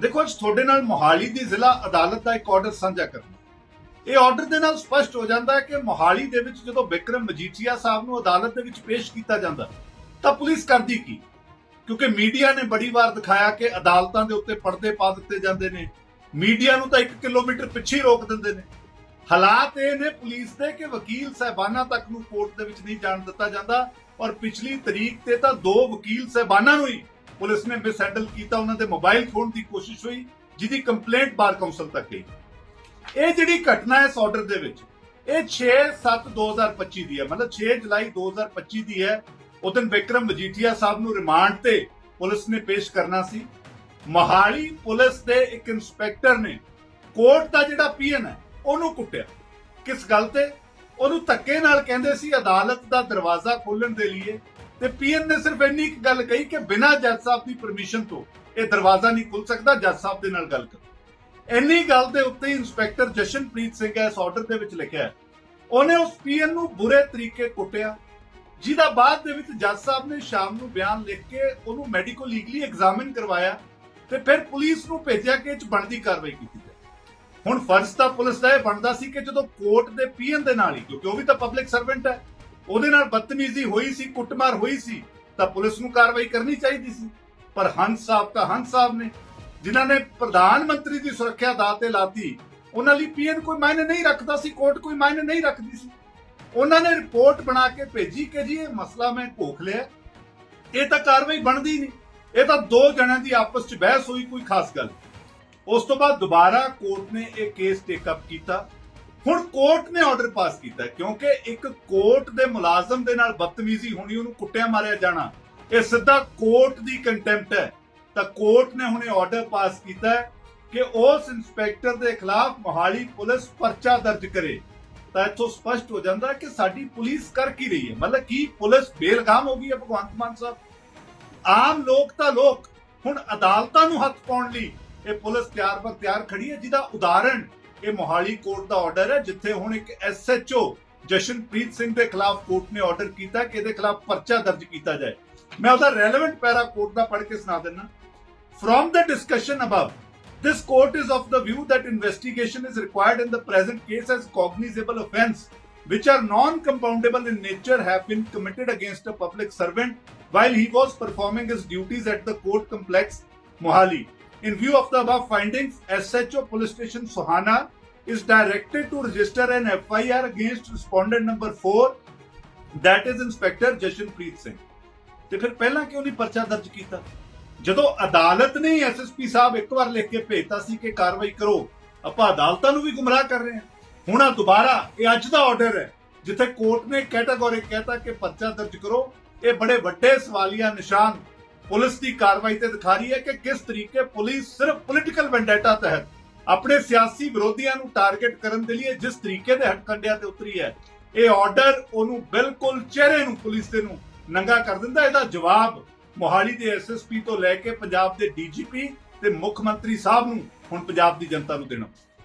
ਦੇਖੋ, ਅੱਜ ਤੁਹਾਡੇ ਨਾਲ ਮੋਹਾਲੀ ਦੀ ਜ਼ਿਲ੍ਹਾ ਅਦਾਲਤ ਦਾ ਇੱਕ ਆਰਡਰ ਸਾਂਝਾ ਕਰਨਾ। ਇਹ ਆਰਡਰ ਦੇ ਨਾਲ ਸਪਸ਼ਟ ਹੋ ਜਾਂਦਾ ਹੈ ਕਿ ਮੋਹਾਲੀ ਦੇ ਵਿੱਚ ਜਦੋਂ ਵਿਕਰਮ ਮਜੀਠੀਆ ਸਾਹਿਬ ਨੂੰ ਅਦਾਲਤ ਦੇ ਵਿੱਚ ਪੇਸ਼ ਕੀਤਾ ਜਾਂਦਾ, ਤਾਂ ਪੁਲਿਸ ਕਰਦੀ ਕੀ? ਕਿਉਂਕਿ ਮੀਡੀਆ ਨੇ ਬੜੀ ਵਾਰ ਦਿਖਾਇਆ ਕਿ ਅਦਾਲਤਾਂ ਦੇ ਉੱਤੇ ਪਰਦੇ ਪਾ ਦਿੱਤੇ ਜਾਂਦੇ ਨੇ। ਮੀਡੀਆ ਨੂੰ ਤਾਂ 1 ਕਿਲੋਮੀਟਰ ਪਿੱਛੇ ਰੋਕ ਦਿੰਦੇ ਨੇ। ਹਾਲਾਤ ਇਹ ਨੇ ਪੁਲਿਸ ਦੇ ਕਿ ਵਕੀਲ ਸਹਿਬਾਨਾਂ ਤੱਕ ਨੂੰ ਕੋਰਟ ਦੇ ਵਿੱਚ ਨਹੀਂ ਜਾਣ ਦਿੱਤਾ ਜਾਂਦਾ, ਔਰ ਪਿਛਲੀ ਤਰੀਕ ਤੇ ਤਾਂ ਦੋ ਵਕੀਲ ਸਹਿਬਾਨਾਂ ਨੂੰ ਹੀ ਪੁਲਿਸ ਨੇ ਮਿਸਹੈਂਡਲ ਕੀਤਾ, ਉਹਨਾਂ ਦੇ ਮੋਬਾਈਲ ਖੋਣ ਦੀ ਕੋਸ਼ਿਸ਼ ਹੋਈ, ਜਿਹਦੀ ਕੰਪਲੇਂਟ ਬਾਰ ਕਾਉਂਸਲ ਤੱਕ ਗਈ। ਇਹ ਜਿਹੜੀ ਘਟਨਾ ਹੈ ਇਸ ਆਰਡਰ ਦੇ ਵਿੱਚ, ਇਹ 6/7/2025 ਦੀ ਹੈ। ਮਤਲਬ 6 ਜੁਲਾਈ 2025 ਦੀ ਹੈ। ਉਹ ਵਿਕਰਮ ਮਜੀਠੀਆ ਸਾਹਿਬ ਨੂੰ ਰਿਮਾਂਡ ਤੇ ਪੁਲਿਸ ਨੇ ਪੇਸ਼ ਕਰਨਾ ਸੀ। ਮੋਹਾਲੀ ਪੁਲਿਸ ਦੇ ਇੱਕ ਇੰਸਪੈਕਟਰ ਨੇ ਕੋਰਟ ਦਾ ਜਿਹੜਾ ਪੀਐਨ ਹੈ, ਉਹਨੂੰ ਕੁੱਟਿਆ। ਕਿਸ ਗੱਲ ਤੇ? ਉਹਨੂੰ ਧੱਕੇ ਨਾਲ ਕਹਿੰਦੇ ਸੀ ਅਦਾਲਤ ਦਾ ਦਰਵਾਜ਼ਾ ਖੋਲਣ ਦੇ ਲਈ ਤੇ ਪੀਐਨ ਨੇ ਸਿਰਫ ਇੰਨੀ ਇੱਕ ਗੱਲ ਕਹੀ ਕਿ ਬਿਨਾਂ ਜੱਜ ਸਾਹਿਬ ਦੀ ਪਰਮਿਸ਼ਨ ਤੋਂ ਇਹ ਦਰਵਾਜ਼ਾ ਨਹੀਂ ਖੁੱਲ ਸਕਦਾ, ਜੱਜ ਸਾਹਿਬ ਦੇ ਨਾਲ ਗੱਲ ਕਰੋ। ਇੰਨੀ ਗੱਲ ਦੇ ਉੱਤੇ ਇੰਸਪੈਕਟਰ ਜਸ਼ਨਪ੍ਰੀਤ ਸਿੰਘ ਇਸ ਆਰਡਰ ਦੇ ਵਿੱਚ ਲਿਖਿਆ ਉਹਨੇ ਉਸ ਪੀਐਨ ਨੂੰ ਬੁਰੇ ਤਰੀਕੇ ਕੁੱਟਿਆ, ਜਿਹਦਾ ਬਾਅਦ ਦੇ ਵਿੱਚ ਜੱਜ ਸਾਹਿਬ ਨੇ ਸ਼ਾਮ ਨੂੰ ਬਿਆਨ ਲਿਖ ਕੇ ਉਹਨੂੰ ਮੈਡੀਕਲ ਲੀਗਲੀ ਐਗਜ਼ਾਮਿਨ ਕਰਵਾਇਆ ਤੇ ਫਿਰ ਪੁਲਿਸ ਨੂੰ ਭੇਜਿਆ ਕਿ ਇਹ ਚ ਬਣਦੀ ਕਾਰਵਾਈ ਕੀਤੀ ਜਾਏ। ਹੁਣ ਫਰਜ਼ ਤਾਂ ਪੁਲਿਸ ਦਾ ਇਹ ਬਣਦਾ ਸੀ ਕਿ ਜਦੋਂ ਕੋਰਟ ਦੇ ਪੀਐਨ ਦੇ ਨਾਲ ਹੀ, ਕਿਉਂਕਿ ਉਹ ਵੀ ਤਾਂ ਪਬਲਿਕ ਸਰਵੈਂਟ ਹੈ। ਉਹਦੇ ਨਾਲ ਬਦਤਮੀਜ਼ੀ ਹੋਈ ਸੀ, ਕੁੱਟਮਾਰ ਹੋਈ ਸੀ, ਤਾਂ ਪੁਲਿਸ ਨੂੰ ਕਾਰਵਾਈ ਕਰਨੀ ਚਾਹੀਦੀ ਸੀ। ਪਰ ਹੰਸ ਸਾਹਿਬ ਤਾਂ ਹੰਸ ਸਾਹਿਬ ਨੇ, ਜਿਨ੍ਹਾਂ ਨੇ ਪ੍ਰਧਾਨ ਮੰਤਰੀ ਦੀ ਸੁਰੱਖਿਆ ਦਾਅ ਤੇ ਲਾਤੀ, ਉਹਨਾਂ ਲਈ ਪੀਐਨ ਕੋਈ ਮਾਇਨੇ ਨਹੀਂ ਰੱਖਦਾ ਸੀ, ਕੋਰਟ ਕੋਈ ਮਾਇਨੇ ਨਹੀਂ ਰੱਖਦੀ ਸੀ। ਉਹਨਾਂ ਨੇ ਰਿਪੋਰਟ ਬਣਾ ਕੇ ਭੇਜੀ ਕਿ ਜੀ, ਇਹ ਮਸਲਾ ਮੈਂ ਘੋਖ ਲਿਆ। ਇਹ ਤਾਂ ਕਾਰਵਾਈ ਬਣਦੀ ਨਹੀਂ। ਇਹ ਤਾਂ ਦੋ ਜਣਿਆਂ ਦੀ ਆਪਸ ਵਿੱਚ ਬਹਿਸ ਹੋਈ, ਕੋਈ ਖਾਸ ਗੱਲ। ਉਸ ਤੋਂ ਬਾਅਦ ਦੁਬਾਰਾ ਕੋਰਟ ਨੇ ਇਹ ਕੇਸ ਟੇਕ ਅਪ ਕੀਤਾ। ਹੁਣ ਕੋਰਟ ਨੇ ਆਰਡਰ ਪਾਸ ਕੀਤਾ ਕਿਉਂਕਿ ਇੱਕ ਕੋਰਟ ਦੇ ਮੁਲਾਜ਼ਮ ਦੇ ਨਾਲ ਬਦਤਮੀਜ਼ੀ ਹੋਣੀ, ਉਹਨੂੰ ਕੁੱਟਿਆ ਮਾਰਿਆ ਜਾਣਾ, ਇਹ ਸਿੱਧਾ ਕੋਰਟ ਦੀ ਕੰਟੈਂਪਟ ਹੈ। ਤਾਂ ਕੋਰਟ ਨੇ ਹੁਣੇ ਆਰਡਰ ਪਾਸ ਕੀਤਾ ਕਿ ਉਸ ਇੰਸਪੈਕਟਰ ਦੇ ਖਿਲਾਫ ਮੋਹਾਲੀ ਪੁਲਿਸ ਪਰਚਾ ਦਰਜ ਕਰੇ। ਤਾਂ ਇੱਥੋਂ ਸਪਸ਼ਟ ਹੋ ਜਾਂਦਾ ਕਿ ਸਾਡੀ ਪੁਲਿਸ ਕਰ ਕੀ ਰਹੀ ਹੈ? ਮਤਲਬ ਕੀ ਪੁਲਿਸ ਬੇਲਗਾਮ ਹੋ ਗਈ ਹੈ ਭਗਵੰਤ ਮਾਨ ਸਾਹਿਬ? ਆਮ ਲੋਕ ਤਾਂ ਲੋਕ ਹੁਣ ਅਦਾਲਤਾਂ ਨੂੰ ਹੱਥ ਪਾਉਣ ਲਈ ਇਹ ਪੁਲਿਸ ਤਿਆਰ ਬਰ ਤਿਆਰ ਖੜੀ ਹੈ, ਜਿਹਦਾ ਉਦਾਹਰਣ ਇਹ ਮੋਹਾਲੀ ਕੋਰਟ ਦਾ ਆਰਡਰ ਹੈ ਜਿੱਥੇ ਹੁਣ ਇੱਕ ਐਸਐਚਓ ਜਸ਼ਨਪ੍ਰੀਤ ਸਿੰਘ ਦੇ ਖਿਲਾਫ ਕੋਰਟ ਨੇ ਆਰਡਰ ਕੀਤਾ ਕਿ ਇਹਦੇ ਖਿਲਾਫ ਪਰਚਾ ਦਰਜ ਕੀਤਾ ਜਾਏ ਮੈਂ ਉਹਦਾ ਰੈਲੇਵੈਂਟ ਪੈਰਾ ਕੋਰਟ ਦਾ ਪੜ੍ਹ ਕੇ ਸੁਣਾ ਦਿੰਨਾ From the discussion above, this court is of the view that investigation is required in the present case as cognizable offense which are non-compoundable in nature have been committed against a public servant while he was performing his duties at the court complex Mohali. In view of the above findings, SHO Police Station Sohana is directed to register an FIR against respondent number 4 that is inspector Jashanpreet Singh ਤੇ ਫਿਰ ਪਹਿਲਾਂ ਕਿਉਂ ਨਹੀਂ ਪਰਚਾ ਦਰਜ ਕੀਤਾ ਜਦੋਂ ਅਦਾਲਤ ਨੇ ਐਸਐਸਪੀ ਸਾਹਿਬ ਇੱਕ ਵਾਰ ਲਿਖ ਕੇ ਭੇਜਤਾ ਸੀ ਕਿ ਕਾਰਵਾਈ ਕਰੋ ਆਪਾਂ ਅਦਾਲਤਾਂ ਨੂੰ ਵੀ ਗੁੰਮਰਾਹ ਕਰ ਰਹੇ ਹਾਂ ਹੁਣ ਆ ਦੁਬਾਰਾ ਇਹ ਅੱਜ ਦਾ ਆਰਡਰ ਹੈ ਜਿੱਥੇ ਕੋਰਟ ਨੇ ਕੈਟਾਗੋਰੀ ਕਹਿਤਾ ਕਿ ਪਰਚਾ ਦਰਜ ਕਰੋ ਇਹ ਬੜੇ ਵੱਡੇ ਸਵਾਲੀਆ ਨਿਸ਼ਾਨ ਪੁਲਿਸ ਦੀ ਕਾਰਵਾਈ ਤੇ ਦਿਖਾ ਰਹੀ ਹੈ ਕਿ ਕਿਸ ਤਰੀਕੇ ਪੁਲਿਸ ਸਿਰਫ ਪੋਲਿਟੀਕਲ ਵੈਂਡੇਟਾ ਤਹਿਤ ਆਪਣੇ ਸਿਆਸੀ ਵਿਰੋਧੀਆਂ ਨੂੰ ਟਾਰਗੇਟ ਕਰਨ ਦੇ ਲਈ ਜਿਸ ਤਰੀਕੇ ਦੇ ਹੱਟਕੰਡਿਆਂ ਤੇ ਉਤਰੀ ਹੈ, ਇਹ ਆਰਡਰ ਉਹਨੂੰ ਬਿਲਕੁਲ ਚਿਹਰੇ ਨੂੰ ਪੁਲਿਸ ਦੇ ਨੂੰ ਨੰਗਾ ਕਰ ਦਿੰਦਾ ਇਹਦਾ ਜਵਾਬ ਮੋਹਾਲੀ ਦੇ ਐਸਐਸਪੀ ਤੋਂ ਲੈ ਕੇ ਪੰਜਾਬ ਦੇ ਡੀਜੀਪੀ ਤੇ ਮੁੱਖ ਮੰਤਰੀ ਸਾਹਿਬ ਨੂੰ ਹੁਣ ਪੰਜਾਬ ਦੀ ਜਨਤਾ ਨੂੰ ਦੇਣਾ।